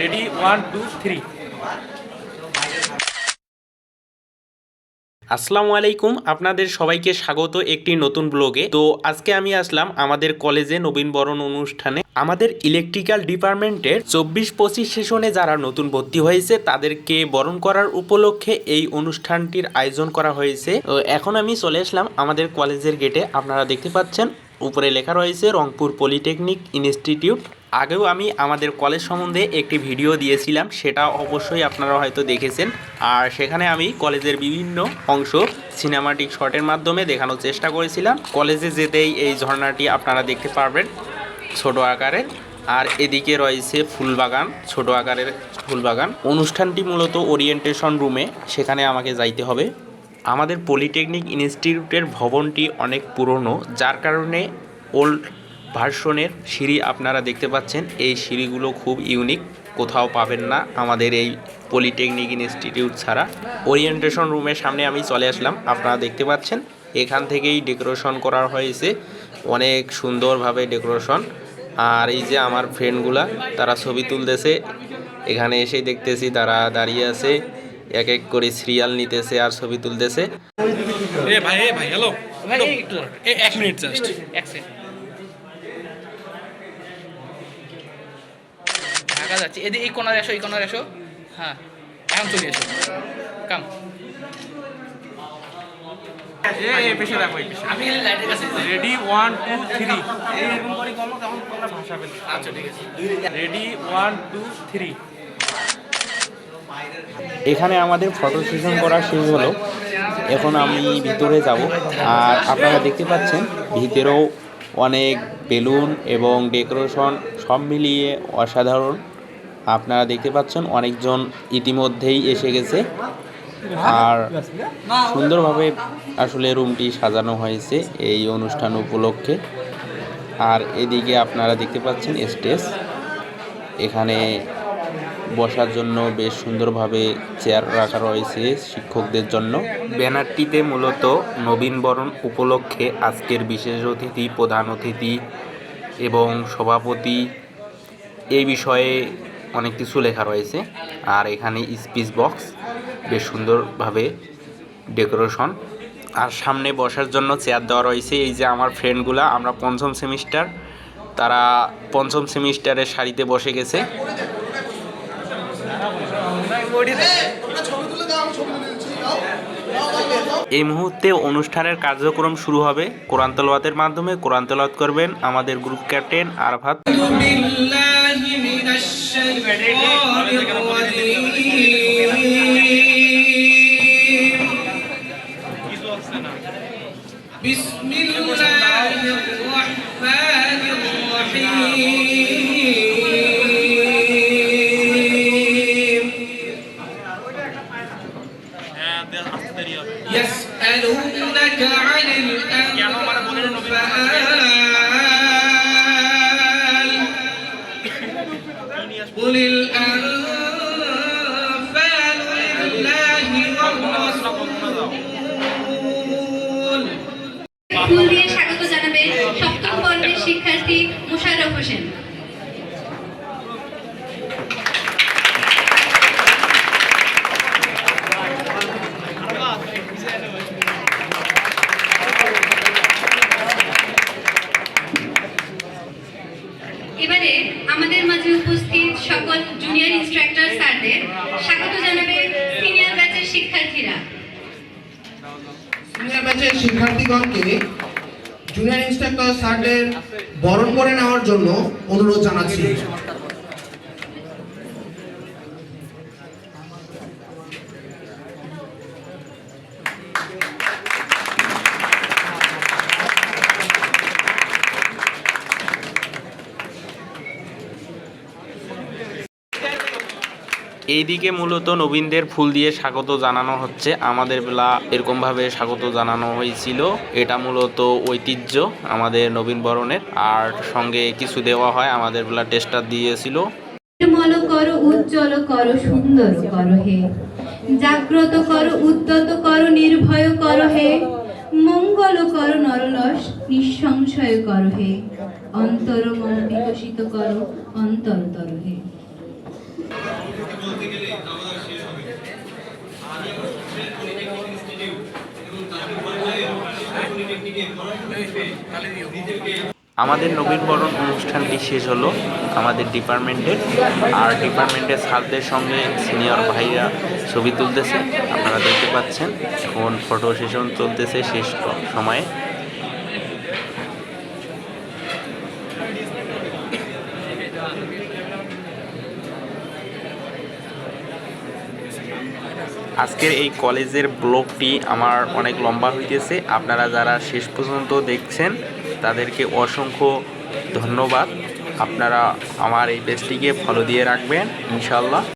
Ready, one, two, three. আসসালামু আলাইকুম, আপনাদের সবাইকে স্বাগত একটি নতুন ব্লগে। তো আজকে আমি আসলাম আমাদের কলেজে নবীনবরণ অনুষ্ঠানে। আমাদের ইলেকট্রিক্যাল ডিপার্টমেন্টের চব্বিশ পঁচিশ সেশনে যারা নতুন ভর্তি হয়েছে, তাদেরকে বরণ করার উপলক্ষে এই অনুষ্ঠানটির আয়োজন করা হয়েছে। এখন আমি চলে আসলাম আমাদের কলেজের গেটে আপনারা দেখতে পাচ্ছেন, উপরে লেখা রয়েছে রংপুর পলিটেকনিক ইনস্টিটিউট। আগেও আমি আমাদের কলেজ সম্বন্ধে একটি ভিডিও দিয়েছিলাম, সেটা অবশ্যই আপনারা হয়তো দেখেছেন। আর সেখানে আমি কলেজের বিভিন্ন অংশ সিনেমাটিক শটের মাধ্যমে দেখানোর চেষ্টা করেছিলাম। কলেজে যেতেই এই ঝর্ণাটি আপনারা দেখতে পারবেন ছোট আকারের আর এদিকে রয়েছে ফুলবাগান, ছোট আকারের ফুলবাগান। অনুষ্ঠানটি মূলত ওরিয়েন্টেশন রুমে সেখানে আমাকে যাইতে হবে। আমাদের পলিটেকনিক ইনস্টিটিউটের ভবনটি অনেক পুরনো, যার কারণে ওল্ড ভার্সনের সিঁড়ি আপনারা দেখতে পাচ্ছেন। এই সিঁড়িগুলো খুব ইউনিক কোথাও পাবেন না আমাদের এই পলিটেকনিক ইনস্টিটিউট ছাড়া। ওরিয়েন্টেশন রুমের সামনে আমি চলে আসলাম আপনারা দেখতে পাচ্ছেন। এখান থেকেই ডেকোরেশন করা হয়েছে অনেক সুন্দরভাবে ডেকোরেশন আর এই যে আমার ফ্রেন্ডগুলা তারা ছবি তুলতেছে। এখানে এসেই দেখতেছি তারা দাঁড়িয়ে আছে এক এক করে সিরিয়াল নিতেছে আর ছবি তুলতেছে। ভাই ভাই হ্যালো এক মিনিট জাস্ট এক সেকেন্ড ঢাকা যাচ্ছে। এদিকে এই কোনারে এসো এই কোনারে এসো। হ্যাঁ এখন চলে এসো। Come. Ready one two three আচ্ছা ঠিক আছে। রেডি ওয়ান টু থ্রি এখানে আমাদের ফটো সেশন করা শেষ হলো। এখন আমি ভিতরে যাব। আর আপনারা দেখতে পাচ্ছেন ভিতরেও অনেক বেলুন এবং ডেকোরেশন সব মিলিয়ে অসাধারণ। আপনারা দেখতে পাচ্ছেন অনেকজন ইতিমধ্যেই এসে গেছে। আর সুন্দরভাবে আসলে রুমটি সাজানো হয়েছে এই অনুষ্ঠান উপলক্ষে। আর এদিকে আপনারা দেখতে পাচ্ছেন স্টেজ। এখানে বসার জন্য বেশ সুন্দরভাবে চেয়ার রাখা রয়েছে শিক্ষকদের জন্য। ব্যানারটিতে মূলত নবীনবরণ উপলক্ষে আজকের বিশেষ অতিথি, প্রধান অতিথি এবং সভাপতি এই বিষয়ে অনেক কিছু লেখা রয়েছে। আর এখানে স্পিচ বক্স, বেশ সুন্দরভাবে ডেকোরেশন। আর সামনে বসার জন্য চেয়ার দেওয়া রয়েছে। এই যে আমার ফ্রেন্ডগুলা, আমরা পঞ্চম সেমিস্টার, তারা পঞ্চম সেমিস্টারের শাড়িতে বসে গেছে। এই মুহূর্তে অনুষ্ঠানের কার্যক্রম শুরু হবে। কোরআন তলবাতের মাধ্যমে। কোরআন তলবাত করবেন আমাদের গ্রুপ ক্যাপ্টেন আরফাত। الشيطان الرجيم بسم الله ফুল দিয়ে স্বাগত জানাবেন সপ্তম পর্বের শিক্ষার্থী মুশাররফ হোসেন। এবারে আমাদের মাঝে উপস্থিত সকল স্যারদের স্বাগত জানাবে সিনিয়র ব্যাচের শিক্ষার্থীরা। সিনিয়র ব্যাচের শিক্ষার্থীগণকে জুনিয়র ইনস্ট্রাক্টর স্যারদের বরণ করে নেওয়ার জন্য অনুরোধ জানাচ্ছি। এইদিকে মূলত নবীনদের ফুল দিয়ে স্বাগত জানানো হচ্ছে। আমাদের বেলা এরকমভাবে স্বাগত জানানো হয়েছিল। এটা মূলত ঐতিহ্য আমাদের নবীন বরণের। আর সঙ্গে কিছু দেওয়া হয়, আমাদের বেলা টেস্টার দিয়েছিল। জাগ্রত করো, উদ্যত করো, নির্ভয় করো হে। মঙ্গল করো, নরলস, নিঃসংশয় করো হে। অন্তর মন বিকশিত হে। আমাদের নবীনবরণ অনুষ্ঠানটি শেষ হলো। আমাদের ডিপার্টমেন্টের, আর ডিপার্টমেন্টের স্যারদের সঙ্গে সিনিয়র ভাইরা ছবি তুলতেছে। আপনারা দেখতে পাচ্ছেন, এখন ফটো সেশন চলতেছে শেষ সময়ে। আজকের এই কলেজের ব্লগটি আমার অনেক লম্বা হইতেছে। আপনারা যারা শেষ পর্যন্ত দেখছেন, তাদেরকে অসংখ্য ধন্যবাদ। আপনারা আমার এই পেজটিকে ফলো দিয়ে রাখবেন ইনশাল্লাহ